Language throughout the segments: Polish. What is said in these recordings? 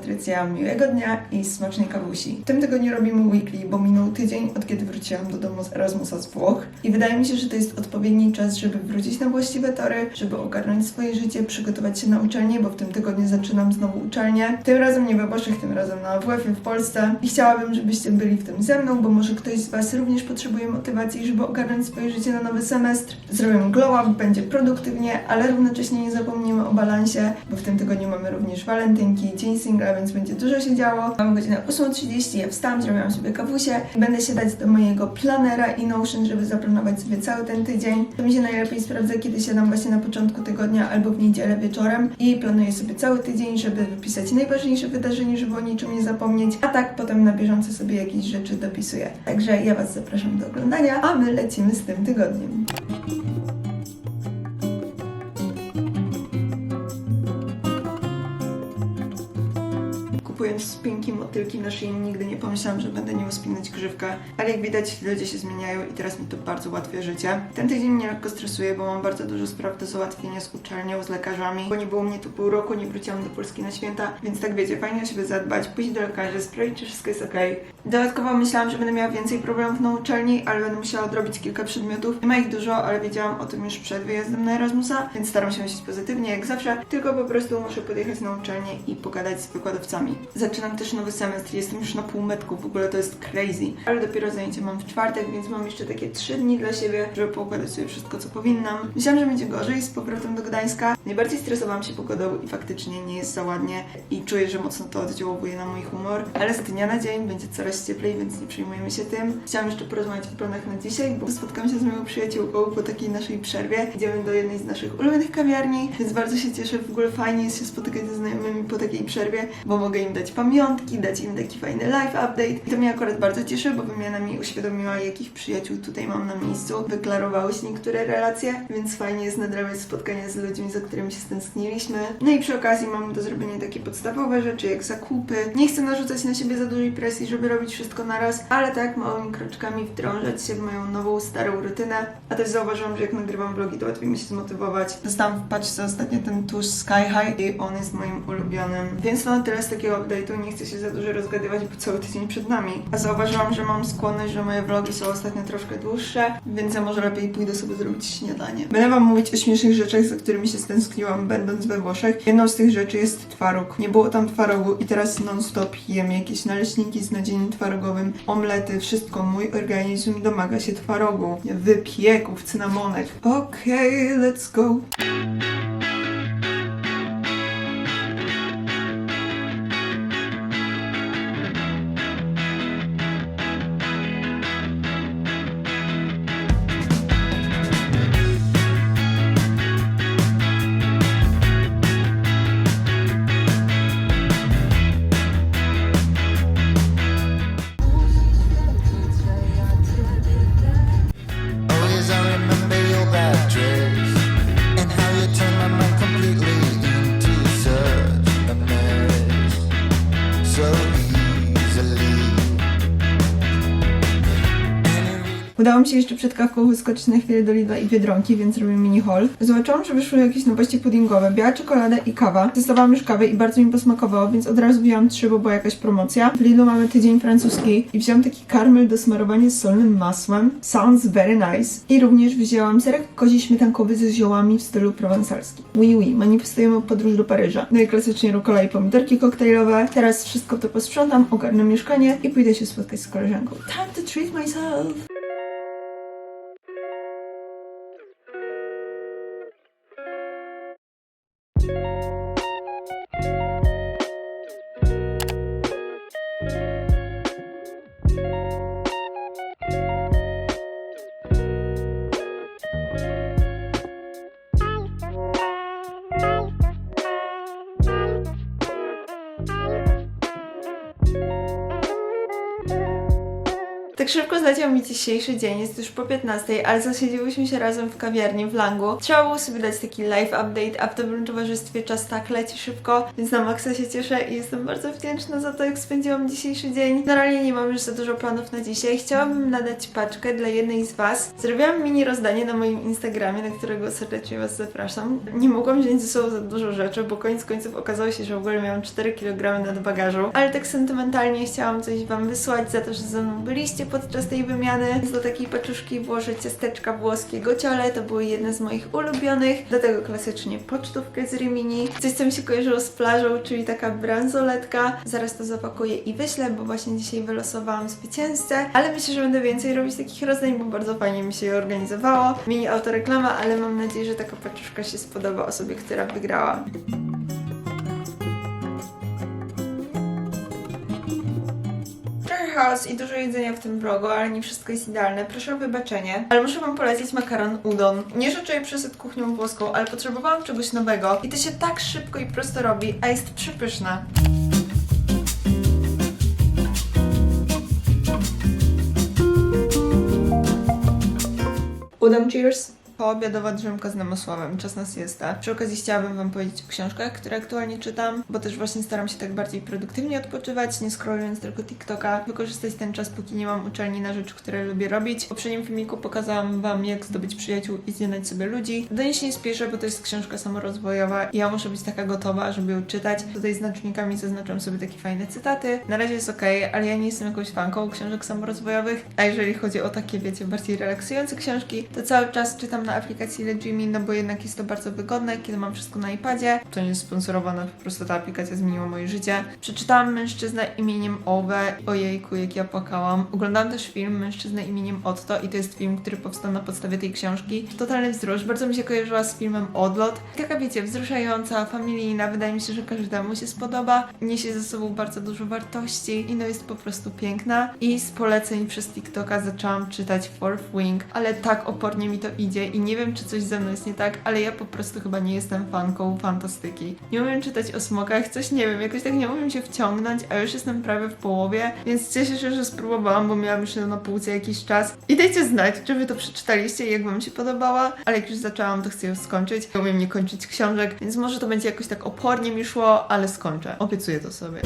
Patrycja, miłego dnia i smacznej kawusi. W tym tygodniu robimy weekly, bo minął tydzień od kiedy wróciłam do domu z Erasmusa z Włoch i wydaje mi się, że to jest odpowiedni czas, żeby wrócić na właściwe tory, żeby ogarnąć swoje życie, przygotować się na uczelnię, bo w tym tygodniu zaczynam znowu uczelnię. Tym razem nie we Włoszech, tym razem na WF w Polsce i chciałabym, żebyście byli w tym ze mną, bo może ktoś z Was również potrzebuje motywacji, żeby ogarnąć swoje życie na nowy semestr. Zrobimy glow up, będzie produktywnie, ale równocześnie nie zapomnimy o balansie, bo w tym tygodniu mamy również walentynki, dzień singla, więc będzie dużo się działo. Mamy godzinę 8.30, ja wstałam, zrobiłam sobie kawusie. Będę siadać do mojego planera i Notion, żeby zaplanować sobie cały ten tydzień. To mi się najlepiej sprawdza, kiedy siadam właśnie na początku tygodnia albo w niedzielę wieczorem i planuję sobie cały tydzień, żeby wypisać najważniejsze wydarzenie, żeby o niczym nie zapomnieć, a tak potem na bieżąco sobie jakieś rzeczy dopisuję. Także ja Was zapraszam do oglądania, a my lecimy z tym tygodniem. Kupując spinki motylki na szyi nigdy nie pomyślałam, że będę nią spinać grzywkę, ale jak widać ludzie się zmieniają i teraz mi to bardzo ułatwia życie. Ten tydzień mnie lekko stresuje, bo mam bardzo dużo spraw do załatwienia z uczelnią, z lekarzami, bo nie było mnie tu pół roku, nie wróciłam do Polski na święta, więc tak wiecie, fajnie o siebie zadbać, pójść do lekarza, sprawdzić, czy wszystko jest okej. Dodatkowo myślałam, że będę miała więcej problemów na uczelni, ale będę musiała odrobić kilka przedmiotów. Nie ma ich dużo, ale wiedziałam o tym już przed wyjazdem na Erasmusa, więc staram się myśleć pozytywnie, jak zawsze, tylko po prostu muszę podjechać na uczelnię i pogadać z wykładowcami. Zaczynam też nowy semestr, jestem już na półmetku, w ogóle to jest crazy. Ale dopiero zajęcie mam w czwartek, więc mam jeszcze takie trzy dni dla siebie, żeby poukładać sobie wszystko, co powinnam. Myślałam, że będzie gorzej z powrotem do Gdańska. Najbardziej stresowałam się pogodą i faktycznie nie jest za ładnie i czuję, że mocno to oddziałuje na mój humor. Ale z dnia na dzień będzie coraz cieplej, więc nie przejmujemy się tym. Chciałam jeszcze porozmawiać o planach na dzisiaj, bo spotkam się z moją przyjaciółką po takiej naszej przerwie. Idziemy do jednej z naszych ulubionych kawiarni, więc bardzo się cieszę. W ogóle fajnie jest się spotykać ze znajomymi po takiej przerwie, bo mogę im dać pamiątki, dać im taki fajny live update. I to mnie akurat bardzo cieszy, bo wymiana mi uświadomiła, jakich przyjaciół tutaj mam na miejscu. Wyklarowały się niektóre relacje, więc fajnie jest nadrabiać spotkania z ludźmi, za którymi się stęskniliśmy. No i przy okazji mam do zrobienia takie podstawowe rzeczy, jak zakupy. Nie chcę narzucać na siebie za dużej presji, żeby robić wszystko naraz, ale tak małymi kroczkami wdrążać się w moją nową, starą rutynę. A też zauważyłam, że jak nagrywam vlogi, to łatwiej mi się zmotywować. Dostałam w paczce ostatnio ten tusz Sky High i on jest moim ulubionym. Więc no tyle z takiego update'u, nie chcę się za dużo rozgadywać, bo cały tydzień przed nami. A zauważyłam, że mam skłonność, że moje vlogi są ostatnio troszkę dłuższe, więc ja może lepiej pójdę sobie zrobić śniadanie. Będę wam mówić o śmiesznych rzeczach, za którymi się stęskniłam, będąc we Włoszech. Jedną z tych rzeczy jest twaróg. Nie było tam twarogu i teraz non-stop jem jakieś naleśniki z nadzieniem twarogowym, omlety, wszystko. Mój organizm domaga się twarogu, wypieków, cynamonek. Okej, let's go. Udało mi się jeszcze przed kawką wyskoczyć na chwilę do Lidla i Biedronki, więc robię mini haul. Zobaczyłam, że wyszły jakieś nowości puddingowe, biała czekolada i kawa. Testowałam już kawę i bardzo mi posmakowało, więc od razu wzięłam trzy, bo była jakaś promocja. W Lidlu mamy tydzień francuski i wziąłam taki karmel do smarowania z solnym masłem. Sounds very nice. I również wzięłam serek kozi śmietankowy ze ziołami w stylu prowansalskim. Oui, oui, manifestujemy podróż do Paryża. No i klasycznie rukola i pomidorki koktajlowe. Teraz wszystko to posprzątam, ogarnę mieszkanie i pójdę się spotkać z koleżanką. Time to treat myself! Szybko zleciał mi dzisiejszy dzień, jest już po 15, ale zasiedziłyśmy się razem w kawiarni w Langu. Trzeba było sobie dać taki live update, a w dobrym towarzystwie czas tak leci szybko, więc na maksa się cieszę i jestem bardzo wdzięczna za to, jak spędziłam dzisiejszy dzień. Generalnie nie mam już za dużo planów na dzisiaj. Chciałabym nadać paczkę dla jednej z Was. Zrobiłam mini rozdanie na moim Instagramie, na którego serdecznie Was zapraszam. Nie mogłam wziąć ze sobą za dużo rzeczy, bo koniec końców okazało się, że w ogóle miałam 4 kg nad bagażu, ale tak sentymentalnie chciałam coś Wam wysłać za to, że ze mną byliście podczas tej wymiany. Do takiej paczuszki włożę ciasteczka włoskiego ciole, to były jedne z moich ulubionych. Do tego klasycznie pocztówkę z Rimini. Coś, co mi się kojarzyło z plażą, czyli taka bransoletka. Zaraz to zapakuję i wyślę, bo właśnie dzisiaj wylosowałam zwycięzcę. Ale myślę, że będę więcej robić takich rozdań, bo bardzo fajnie mi się je organizowało. Mini autoreklama, ale mam nadzieję, że taka paczuszka się spodoba osobie, która wygrała. Chaos i dużo jedzenia w tym vlogu, ale nie wszystko jest idealne. Proszę o wybaczenie. Ale muszę wam polecić makaron udon. Nie, że czuję przesyt kuchnią włoską, ale potrzebowałam czegoś nowego. I to się tak szybko i prosto robi, a jest przepyszne. Udon cheers! Poobiadowa drzemka z namysłowem, czas na siestę. Przy okazji chciałabym Wam powiedzieć o książkach, które aktualnie czytam, bo też właśnie staram się tak bardziej produktywnie odpoczywać, nie scrollując tylko TikToka, wykorzystać ten czas, póki nie mam uczelni na rzeczy, które lubię robić. W poprzednim filmiku pokazałam Wam, jak zdobyć przyjaciół i zjednać sobie ludzi. Do niej się nie spieszę, bo to jest książka samorozwojowa i ja muszę być taka gotowa, żeby ją czytać. Tutaj znacznikami zaznaczam sobie takie fajne cytaty. Na razie jest ok, ale ja nie jestem jakąś fanką książek samorozwojowych, a jeżeli chodzi o takie, wiecie, bardziej relaksujące książki, to cały czas czytam na aplikacji Legimi, no bo jednak jest to bardzo wygodne, kiedy mam wszystko na iPadzie. To nie jest sponsorowane, po prostu ta aplikacja zmieniła moje życie. Przeczytałam Mężczyznę imieniem Owe. Ojejku, jak ja płakałam. Oglądałam też film Mężczyznę imieniem Otto i to jest film, który powstał na podstawie tej książki. Totalny wzrusz, bardzo mi się kojarzyła z filmem Odlot. Taka wiecie, wzruszająca, familijna, wydaje mi się, że każdemu się spodoba. Niesie ze sobą bardzo dużo wartości i no jest po prostu piękna. I z poleceń przez TikToka zaczęłam czytać Fourth Wing, ale tak opornie mi to idzie i nie wiem, czy coś ze mną jest nie tak, ale ja po prostu chyba nie jestem fanką fantastyki. Nie umiem czytać o smokach, coś nie wiem, jakoś tak nie umiem się wciągnąć, a już jestem prawie w połowie, więc cieszę się, że spróbowałam, bo miałam ją na półce jakiś czas. I dajcie znać, czy wy to przeczytaliście i jak wam się podobała, ale jak już zaczęłam, to chcę ją skończyć. Nie umiem nie kończyć książek, więc może to będzie jakoś tak opornie mi szło, ale skończę. Obiecuję to sobie.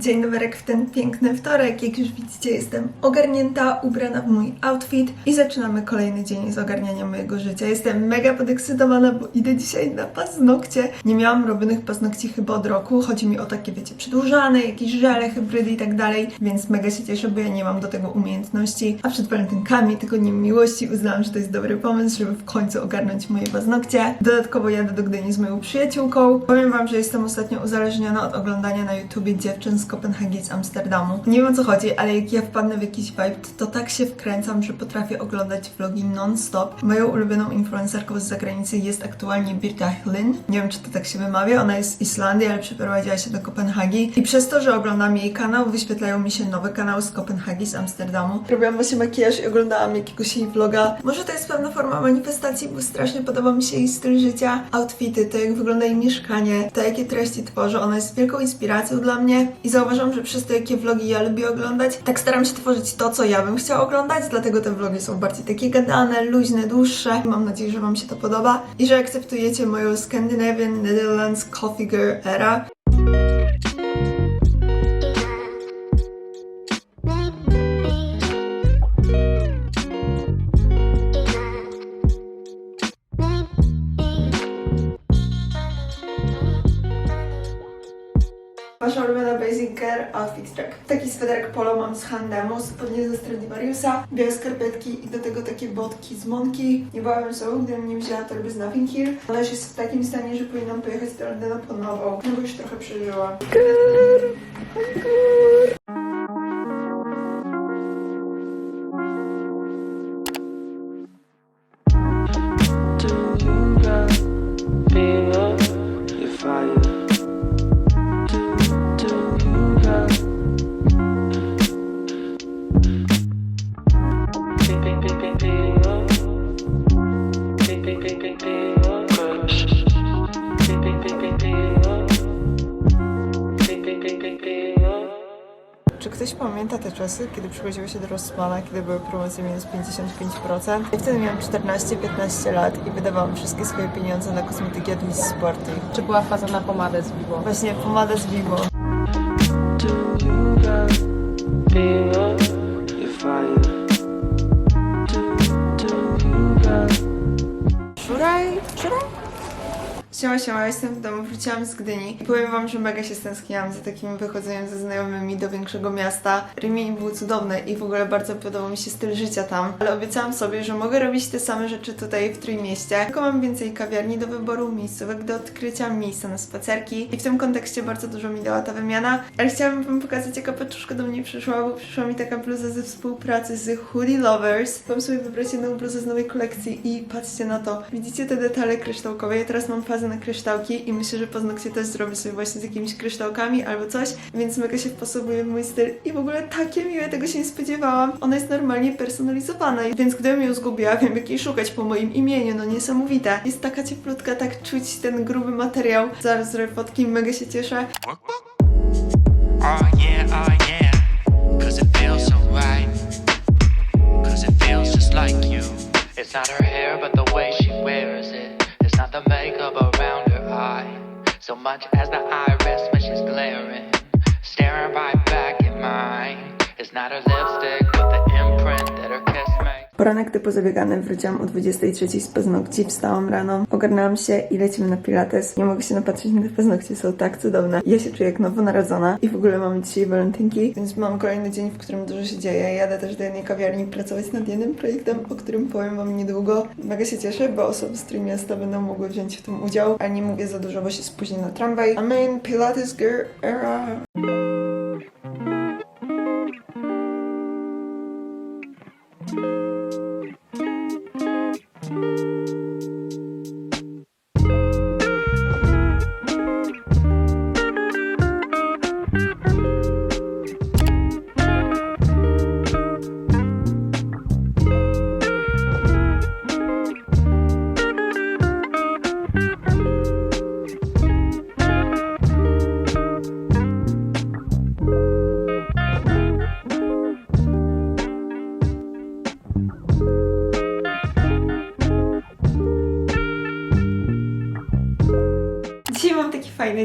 Dzień dobry w ten piękny wtorek. Jak już widzicie, jestem ogarnięta, ubrana w mój outfit i zaczynamy kolejny dzień z ogarniania mojego życia. Jestem mega podekscytowana, bo idę dzisiaj na paznokcie. Nie miałam robionych paznokci chyba od roku. Chodzi mi o takie, wiecie, przedłużane, jakieś żele, hybrydy i tak dalej, więc mega się cieszę, bo ja nie mam do tego umiejętności. A przed walentynkami, tygodniem miłości, uznałam, że to jest dobry pomysł, żeby w końcu ogarnąć moje paznokcie. Dodatkowo jadę do Gdyni z moją przyjaciółką. Powiem wam, że jestem ostatnio uzależniona od oglądania na YouTubie dziewczyn z Kopenhagi z Amsterdamu. Nie wiem o co chodzi, ale jak ja wpadnę w jakiś vibe, to, tak się wkręcam, że potrafię oglądać vlogi non-stop. Moją ulubioną influencerką z zagranicy jest aktualnie Birta Hlyn. Nie wiem, czy to tak się wymawia. Ona jest z Islandii, ale przeprowadziła się do Kopenhagi. I przez to, że oglądam jej kanał, wyświetlają mi się nowe kanały z Kopenhagi, z Amsterdamu. Robiłam właśnie makijaż i oglądałam jakiegoś jej vloga. Może to jest pewna forma manifestacji, bo strasznie podoba mi się jej styl życia, outfity, to jak wygląda jej mieszkanie, to jakie treści tworzy. Ona jest wielką inspiracją dla mnie i zauważam, że przez to, jakie vlogi ja lubię oglądać, tak staram się tworzyć to, co ja bym chciała oglądać, dlatego te vlogi są bardziej takie gadane, luźne, dłuższe. Mam nadzieję, że Wam się to podoba i że akceptujecie moją Scandinavian Netherlands Coffee Girl era. Outfit track. Taki sweterek polo mam z Handemu, spodnie ze Stradivariusa, białe skarpetki i do tego takie botki z Monki. Nie bałabym sobie, gdybym nie wzięła torby z Nothing Hill. Ona już jest w takim stanie, że powinnam pojechać do Londynu po nową, no bo już trochę przeżyła. Do przychodziło się do Rossmana, kiedy były promocje minus 55%. I wtedy miałam 14-15 lat i wydawałam wszystkie swoje pieniądze na kosmetyki od Miss Sporty. Czy była faza na pomadę z Vivo? Właśnie pomadę z Vivo. Siema, siema, jestem w domu, wróciłam z Gdyni i powiem wam, że mega się stęskniłam za takim wychodzeniem ze znajomymi do większego miasta. Rimini było cudowne i w ogóle bardzo podobał mi się styl życia tam, ale obiecałam sobie, że mogę robić te same rzeczy tutaj w Trójmieście, tylko mam więcej kawiarni do wyboru, miejscówek do odkrycia, miejsca na spacerki i w tym kontekście bardzo dużo mi dała ta wymiana, ale chciałabym wam pokazać, jaka paczuszka do mnie przyszła, bo przyszła mi taka bluza ze współpracy z Hoodie Lovers. Mam sobie wybrać jedną bluzę z nowej kolekcji i patrzcie na to. Widzicie te detale kryształkowe? Ja teraz mam fazę na kryształki i myślę, że paznokcie też zrobię sobie właśnie z jakimiś kryształkami albo coś, więc mega się wpasowuje w mój styl i w ogóle takie miłe, tego się nie spodziewałam. Ona jest normalnie personalizowana, więc gdybym ją zgubiła, wiem jak jej szukać po moim imieniu, no niesamowite. Jest taka cieplutka, tak czuć ten gruby materiał. Zaraz zrobię fotki, mega się cieszę. Oh yeah, oh yeah. Cause it feels so right. Cause it feels just like you. It's not her hair, but the way she wears it. It's not the makeup eye. So much as the iris when she's glaring. Poranek typu zabiegany, wróciłam o 23 z paznokci, wstałam rano, ogarnęłam się i lecimy na pilates. Nie mogę się napatrzeć na te paznokcie, są tak cudowne. Ja się czuję jak nowonarodzona i w ogóle mamy dzisiaj walentynki, więc mam kolejny dzień, w którym dużo się dzieje. Jadę też do jednej kawiarni pracować nad jednym projektem, o którym powiem wam niedługo. Mega się cieszę, bo osoby z Trójmiasta będą mogły wziąć w tym udział, ale nie mówię za dużo, bo się spóźnię na tramwaj. Amen, pilates girl era.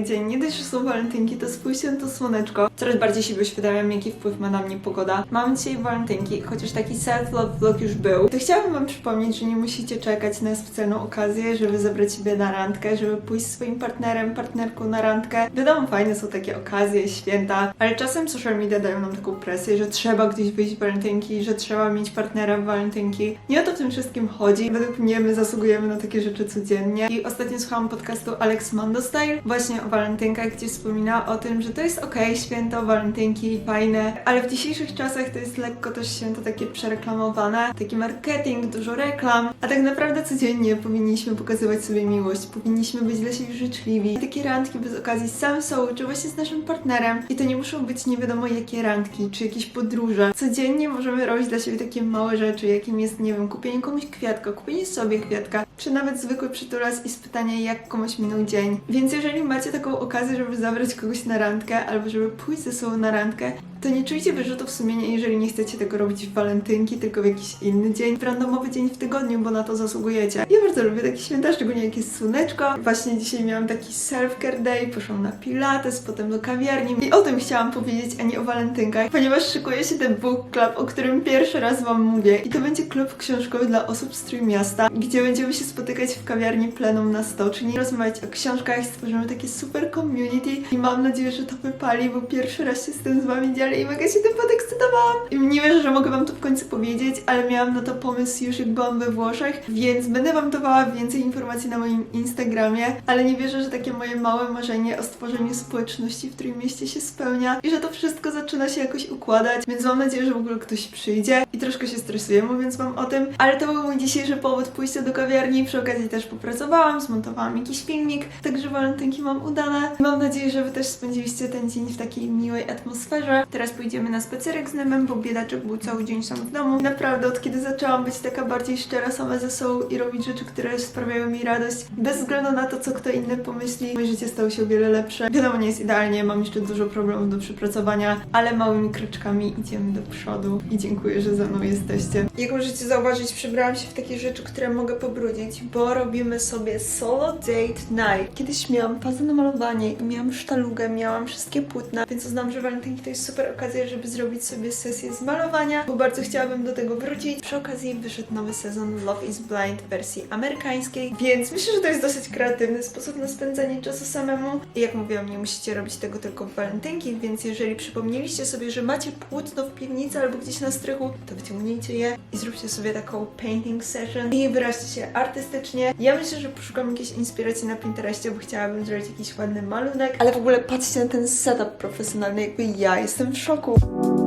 Dzień. Nie dość, że są walentynki, to spójrzcie na to słoneczko. Coraz bardziej się uświadamiam, jaki wpływ ma na mnie pogoda. Mam dzisiaj walentynki, chociaż taki self-love vlog już był. To chciałabym wam przypomnieć, że nie musicie czekać na specjalną okazję, żeby zabrać siebie na randkę, żeby pójść z swoim partnerem, partnerką na randkę. Wiadomo, fajne są takie okazje, święta, ale czasem social media dają nam taką presję, że trzeba gdzieś wyjść w walentynki, że trzeba mieć partnera w walentynki. Nie o to w tym wszystkim chodzi. Według mnie my zasługujemy na takie rzeczy codziennie. I ostatnio słuchałam podcastu Alex Mondo Style właśnie o walentynkach, gdzie wspominała o tym, że to jest okej, święto, walentynki, fajne, ale w dzisiejszych czasach to jest lekko też święto takie przereklamowane, taki marketing, dużo reklam, a tak naprawdę codziennie powinniśmy pokazywać sobie miłość, powinniśmy być dla siebie życzliwi. Takie randki bez okazji same są, czy właśnie z naszym partnerem i to nie muszą być nie wiadomo jakie randki, czy jakieś podróże. Codziennie możemy robić dla siebie takie małe rzeczy, jakim jest, nie wiem, kupienie komuś kwiatka, kupienie sobie kwiatka, czy nawet zwykły przytulas i spytanie, jak komuś minął dzień. Więc jeżeli macie taką okazję, żeby zabrać kogoś na randkę, albo żeby pójść ze sobą na randkę, to nie czujcie wyrzutów sumienia, jeżeli nie chcecie tego robić w walentynki, tylko w jakiś inny dzień, w randomowy dzień w tygodniu, bo na to zasługujecie. Ja bardzo lubię takie święta, szczególnie jak jest słoneczko. Właśnie dzisiaj miałam taki self-care day, poszłam na pilates, potem do kawiarni i o tym chciałam powiedzieć, a nie o walentynkach, ponieważ szykuje się ten book club, o którym pierwszy raz wam mówię. I to będzie klub książkowy dla osób z Trójmiasta, gdzie będziemy się spotykać w kawiarni Plenum na Stoczni, rozmawiać o książkach, stworzymy takie super community i mam nadzieję, że to wypali, bo pierwszy raz się z tym z wami dzielę i mega się tym podekscytowałam. I nie wierzę, że mogę wam to w końcu powiedzieć, ale miałam na to pomysł już jak byłam we Włoszech, więc będę wam dawała więcej informacji na moim Instagramie, ale nie wierzę, że takie moje małe marzenie o stworzeniu społeczności w Trójmieście się spełnia i że to wszystko zaczyna się jakoś układać, więc mam nadzieję, że w ogóle ktoś przyjdzie i troszkę się stresuję mówiąc wam o tym, ale to był mój dzisiejszy powód pójścia do kawiarni, przy okazji też popracowałam, zmontowałam jakiś filmik, także walentynki mam udane. Mam nadzieję, że wy też spędziliście ten dzień w takiej miłej atmosferze. Teraz teraz pójdziemy na spacerek z Nemem, bo biedaczek był cały dzień sam w domu. Naprawdę, od kiedy zaczęłam być taka bardziej szczera sama ze sobą i robić rzeczy, które sprawiają mi radość, bez względu na to, co kto inny pomyśli, moje życie stało się o wiele lepsze. Wiadomo, nie jest idealnie, mam jeszcze dużo problemów do przepracowania, ale małymi kroczkami idziemy do przodu i dziękuję, że ze mną jesteście. Jak możecie zauważyć, przebrałam się w takie rzeczy, które mogę pobrudzić, bo robimy sobie solo date night. Kiedyś miałam fazę na malowanie i miałam sztalugę, miałam wszystkie płótna, więc uznałam, że walentynki to jest super okazja, żeby zrobić sobie sesję z malowania, bo bardzo chciałabym do tego wrócić. Przy okazji wyszedł nowy sezon Love is Blind w wersji amerykańskiej, więc myślę, że to jest dosyć kreatywny sposób na spędzanie czasu samemu. I jak mówiłam, nie musicie robić tego tylko w walentynki, więc jeżeli przypomnieliście sobie, że macie płótno w piwnicy albo gdzieś na strychu, to wyciągnijcie je i zróbcie sobie taką painting session i wyraźcie się artystycznie. Ja myślę, że poszukam jakiejś inspiracji na Pinterestie, bo chciałabym zrobić jakiś ładny malunek, ale w ogóle patrzcie na ten setup profesjonalny, jakby ja jestem w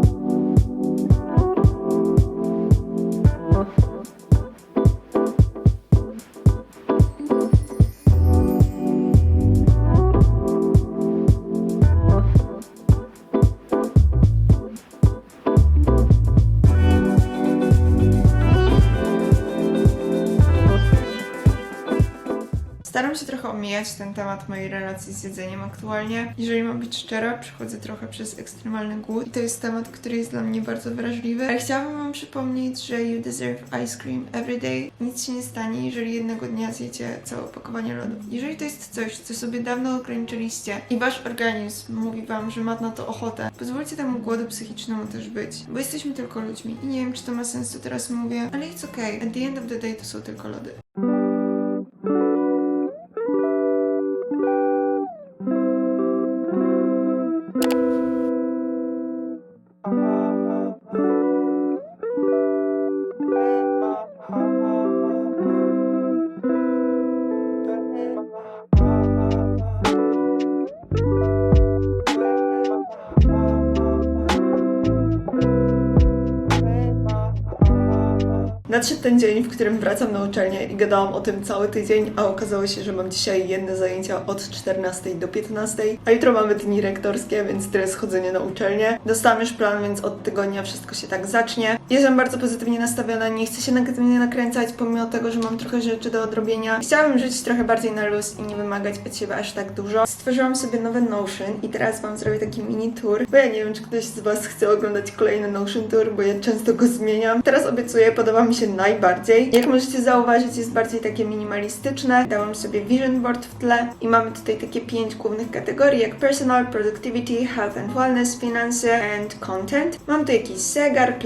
się trochę omijać ten temat mojej relacji z jedzeniem aktualnie. Jeżeli mam być szczera, przechodzę trochę przez ekstremalny głód i to jest temat, który jest dla mnie bardzo wrażliwy. Ale chciałabym wam przypomnieć, że you deserve ice cream every day. Nic się nie stanie, jeżeli jednego dnia zjecie całe opakowanie lodu. Jeżeli to jest coś, co sobie dawno ograniczyliście i wasz organizm mówi wam, że ma na to ochotę, pozwólcie temu głodu psychicznemu też być. Bo jesteśmy tylko ludźmi i nie wiem, czy to ma sens, co teraz mówię, ale it's okay. At the end of the day to są tylko lody. Nadszedł ten dzień, w którym wracam na uczelnię i gadałam o tym cały tydzień, a okazało się, że mam dzisiaj jedne zajęcia od 14 do 15, a jutro mamy dni rektorskie, więc teraz chodzenie na uczelnię. Dostałam już plan, więc od tygodnia wszystko się tak zacznie. Jestem bardzo pozytywnie nastawiona, nie chcę się negatywnie nakręcać, pomimo tego, że mam trochę rzeczy do odrobienia. Chciałabym żyć trochę bardziej na luz i nie wymagać od siebie aż tak dużo. Stworzyłam sobie nowe Notion i teraz Wam zrobię taki mini tour, bo ja nie wiem, czy ktoś z Was chce oglądać kolejny Notion Tour, bo ja często go zmieniam. Teraz obiecuję, podoba mi się najbardziej. Jak możecie zauważyć, jest bardziej takie minimalistyczne. Dałam sobie vision board w tle i mamy tutaj takie pięć głównych kategorii, jak personal, productivity, health and wellness, finanse and content. Mam tu jakiś zegar,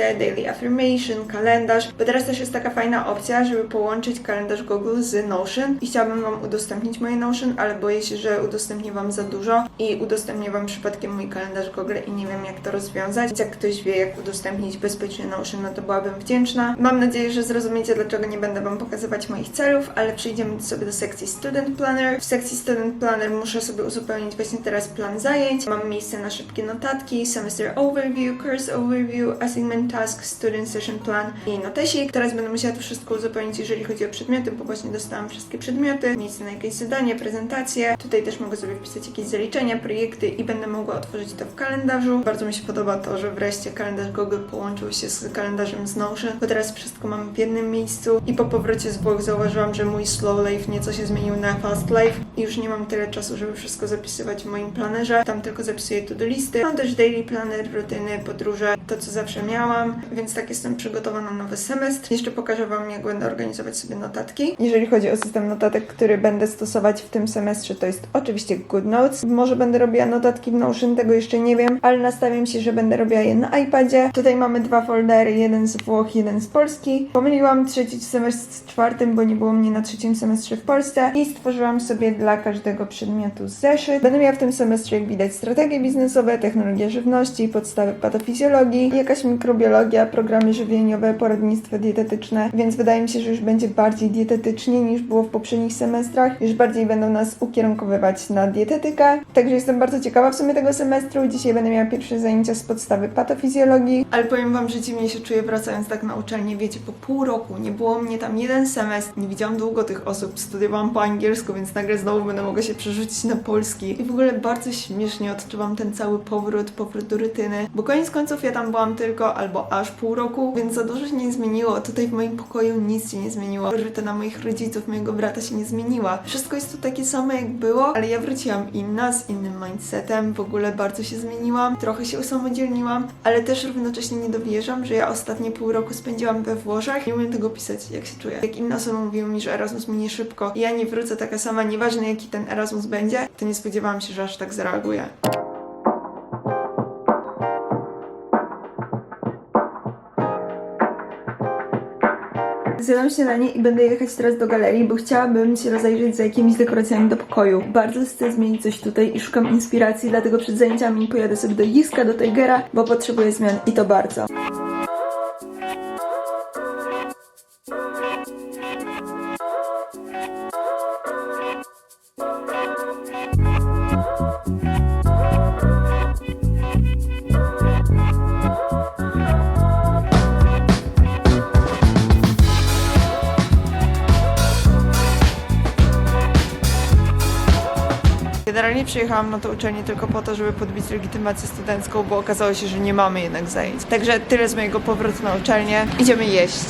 playlistę, daily affirmation, kalendarz, bo teraz też jest taka fajna opcja, żeby połączyć kalendarz Google z Notion i chciałabym Wam udostępnić moje Notion, ale boję się, że udostępnię Wam za dużo i udostępnię Wam przypadkiem mój kalendarz Google i nie wiem jak to rozwiązać. Jak ktoś wie, jak udostępnić bezpiecznie Notion, no to byłabym wdzięczna. Mam nadzieję, że zrozumiecie, dlaczego nie będę Wam pokazywać moich celów, ale przejdziemy sobie do sekcji Student Planner. W sekcji Student Planner muszę sobie uzupełnić właśnie teraz plan zajęć. Mam miejsce na szybkie notatki, semester overview, course overview, assignment task, student session plan i notesik. Teraz będę musiała to wszystko uzupełnić, jeżeli chodzi o przedmioty, bo właśnie dostałam wszystkie przedmioty, miejsce na jakieś zadanie, prezentacje. Tutaj też mogę sobie wpisać jakieś zaliczenia, projekty i będę mogła otworzyć to w kalendarzu. Bardzo mi się podoba to, że wreszcie kalendarz Google połączył się z kalendarzem z Notion, bo teraz wszystko mamy w jednym miejscu i po powrocie z Włoch zauważyłam, że mój slow life nieco się zmienił na fast life i już nie mam tyle czasu, żeby wszystko zapisywać w moim planerze. Tam tylko zapisuję to do listy. Mam też daily planner, rutyny, podróże, to co zawsze miałam, więc tak jestem przygotowana na nowy semestr. Jeszcze pokażę Wam, jak będę organizować sobie notatki. Jeżeli chodzi o system notatek, który będę stosować w tym semestrze, to jest oczywiście GoodNotes. Może będę robiła notatki w Notion, tego jeszcze nie wiem, ale nastawiam się, że będę robiła je na iPadzie. Tutaj mamy dwa foldery, jeden z Włoch, jeden z Polski. Pomyliłam trzeci semestr z czwartym, bo nie było mnie na trzecim semestrze w Polsce i stworzyłam sobie dla każdego przedmiotu zeszyt. Będę miała w tym semestrze, jak widać, strategie biznesowe, technologie żywności, podstawy patofizjologii, jakaś mikrobiologia, programy żywieniowe, poradnictwo dietetyczne, więc wydaje mi się, że już będzie bardziej dietetycznie niż było w poprzednich semestrach. Już bardziej będą nas ukierunkowywać na dietetykę. Także jestem bardzo ciekawa w sumie tego semestru. Dzisiaj będę miała pierwsze zajęcia z podstawy patofizjologii. Ale powiem Wam, że dziwnie się czuję wracając tak na uczelnię. Wiecie, po pół roku nie było mnie tam jeden semestr. Nie widziałam długo tych osób. Studiowałam po angielsku, więc nagle znowu będę mogła się przerzucić na polski. I w ogóle bardzo śmiesznie odczuwam ten cały powrót, powrót do rutyny, bo koniec końców ja tam byłam tylko albo aż pół roku, więc za dużo się nie zmieniło. Tutaj w moim pokoju nic się nie zmieniło. Rutyna moich rodziców, mojego brata się nie zmieniła. Wszystko jest tu takie samo jak było, ale ja wróciłam inna, z innym mindsetem. W ogóle bardzo się zmieniłam, trochę się usamodzielniłam, ale też równocześnie nie dowierzam, że ja ostatnie pół roku spędziłam we Włoszech. Nie umiem tego pisać, jak się czuję. Jak inne osoby mówiły mi, że Erasmus minie szybko ja nie wrócę taka sama, nieważne jaki ten Erasmus będzie, to nie spodziewałam się, że aż tak zareaguję. Zjadłam śniadanie i będę jechać teraz do galerii, bo chciałabym się rozejrzeć za jakimiś dekoracjami do pokoju. Bardzo chcę zmienić coś tutaj i szukam inspiracji, dlatego przed zajęciami pojadę sobie do Jiska, do Tigera, bo potrzebuję zmian i to bardzo. Przyjechałam na tę uczelnię tylko po to, żeby podbić legitymację studencką, bo okazało się, że nie mamy jednak zajęć. Także tyle z mojego powrotu na uczelnię. Idziemy jeść.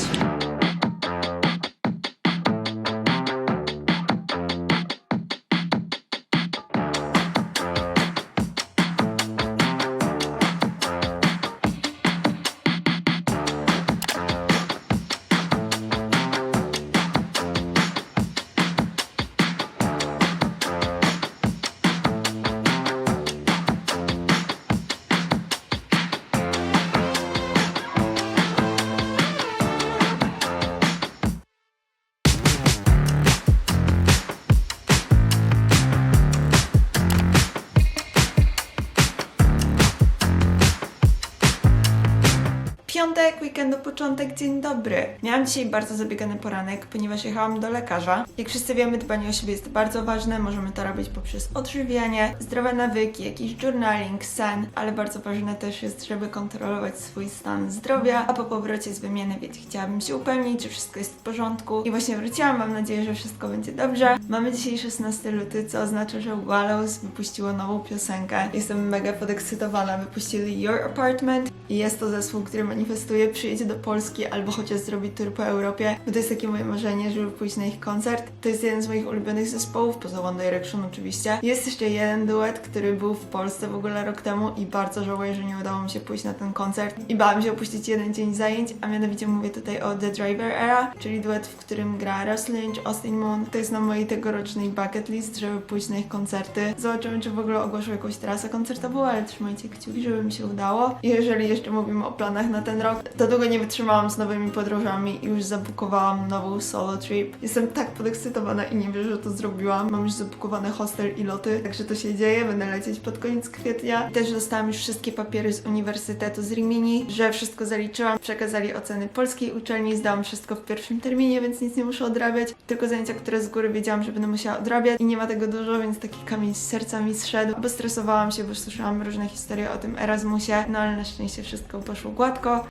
Początek, dzień dobry. Miałam dzisiaj bardzo zabiegany poranek, ponieważ jechałam do lekarza. Jak wszyscy wiemy, dbanie o siebie jest bardzo ważne. Możemy to robić poprzez odżywianie, zdrowe nawyki, jakiś journaling, sen, ale bardzo ważne też jest, żeby kontrolować swój stan zdrowia. A po powrocie z wymiany, wiecie, chciałabym się upewnić, że wszystko jest w porządku. I właśnie wróciłam, mam nadzieję, że wszystko będzie dobrze. Mamy dzisiaj 16 luty, co oznacza, że Wallows wypuściło nową piosenkę. Jestem mega podekscytowana. Wypuścili Your Apartment i jest to zespół, który manifestuje, przyjedzie do Polski albo chociaż zrobi tour po Europie, bo to jest takie moje marzenie, żeby pójść na ich koncert. To jest jeden z moich ulubionych zespołów, poza One Direction oczywiście. Jest jeszcze jeden duet, który był w Polsce w ogóle rok temu i bardzo żałuję, że nie udało mi się pójść na ten koncert. I bałam się opuścić jeden dzień zajęć, a mianowicie mówię tutaj o The Driver Era, czyli duet, w którym gra Russ Lynch, Austin Moon. To jest na mojej tegorocznej bucket list, żeby pójść na ich koncerty. Zobaczymy, czy w ogóle ogłoszą jakąś trasę koncertową, ale trzymajcie kciuki, żeby mi się udało. I jeżeli jeszcze mówimy o planach na ten rok, to długo nie wytrzymałam z nowymi podróżami i już zabukowałam nową solo trip. Jestem tak podekscytowana i nie wierzę, że to zrobiłam. Mam już zabukowane hostel i loty, także to się dzieje. Będę lecieć pod koniec kwietnia. Też dostałam już wszystkie papiery z Uniwersytetu z Rimini, że wszystko zaliczyłam. Przekazali oceny polskiej uczelni, zdałam wszystko w pierwszym terminie, więc nic nie muszę odrabiać. Tylko zajęcia, które z góry wiedziałam, że będę musiała odrabiać i nie ma tego dużo, więc taki kamień z serca mi zszedł, bo stresowałam się, bo słyszałam różne historie o tym Erasmusie, no ale na szczęście wszystko poszło gładko.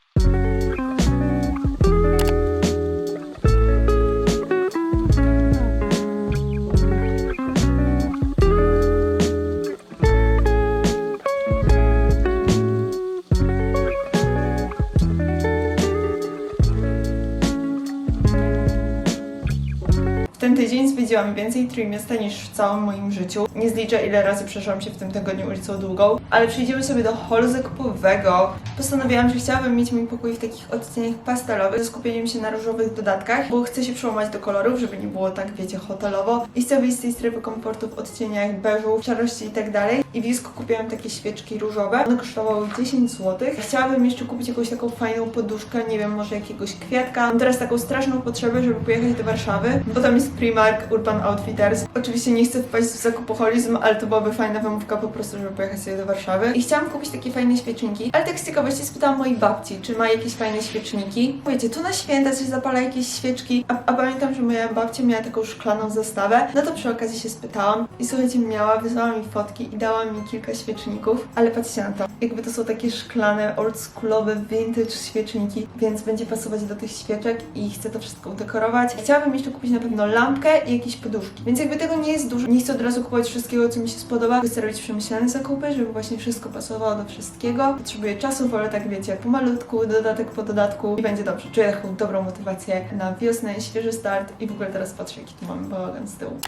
Tydzień zwiedziłam więcej Trójmiasta niż w całym moim życiu. Nie zliczę ile razy przeszłam się w tym tygodniu ulicą długą, ale przejdziemy sobie do holu zakupowego. Postanowiłam, że chciałabym mieć mój pokój w takich odcieniach pastelowych, ze skupieniem się na różowych dodatkach, bo chcę się przełamać do kolorów, żeby nie było tak, wiecie, hotelowo. I chcę wyjść z tej strefy komfortu w odcieniach beżu, szarości i tak dalej. I w Wisku kupiłam takie świeczki różowe. One kosztowały 10 zł. Chciałabym jeszcze kupić jakąś taką fajną poduszkę, nie wiem, może jakiegoś kwiatka. Mam teraz taką straszną potrzebę, żeby pojechać do Warszawy, bo tam jest Primark, Urban Outfitters. Oczywiście nie chcę wpaść w zakupoholizm, ale to byłaby fajna wymówka po prostu, żeby pojechać sobie do Warszawy. I chciałam kupić takie fajne świeczniki, ale tak z ciekawości spytałam mojej babci, czy ma jakieś fajne świeczniki. Wiecie, tu na święta coś zapala jakieś świeczki, a, a pamiętam, że moja babcia miała taką szklaną zastawę. No to przy okazji się spytałam i słuchajcie, miała, wysłała mi fotki i dała mi kilka świeczników, ale patrzcie na to, jakby to są takie szklane, oldschoolowe, vintage świeczniki, więc będzie pasować do tych świeczek i chcę to wszystko udekorować. Chciałabym jeszcze kupić na pewno lampkę i jakieś poduszki. Więc jakby tego nie jest dużo. Nie chcę od razu kupować wszystkiego, co mi się spodoba. Chcę robić przemyślane zakupy, żeby właśnie wszystko pasowało do wszystkiego. Potrzebuję czasu, wolę tak wiecie, pomalutku, dodatek po dodatku i będzie dobrze. Czuję taką dobrą motywację na wiosnę, świeży start i w ogóle teraz patrzę, jaki tu mamy bałagan z tyłu.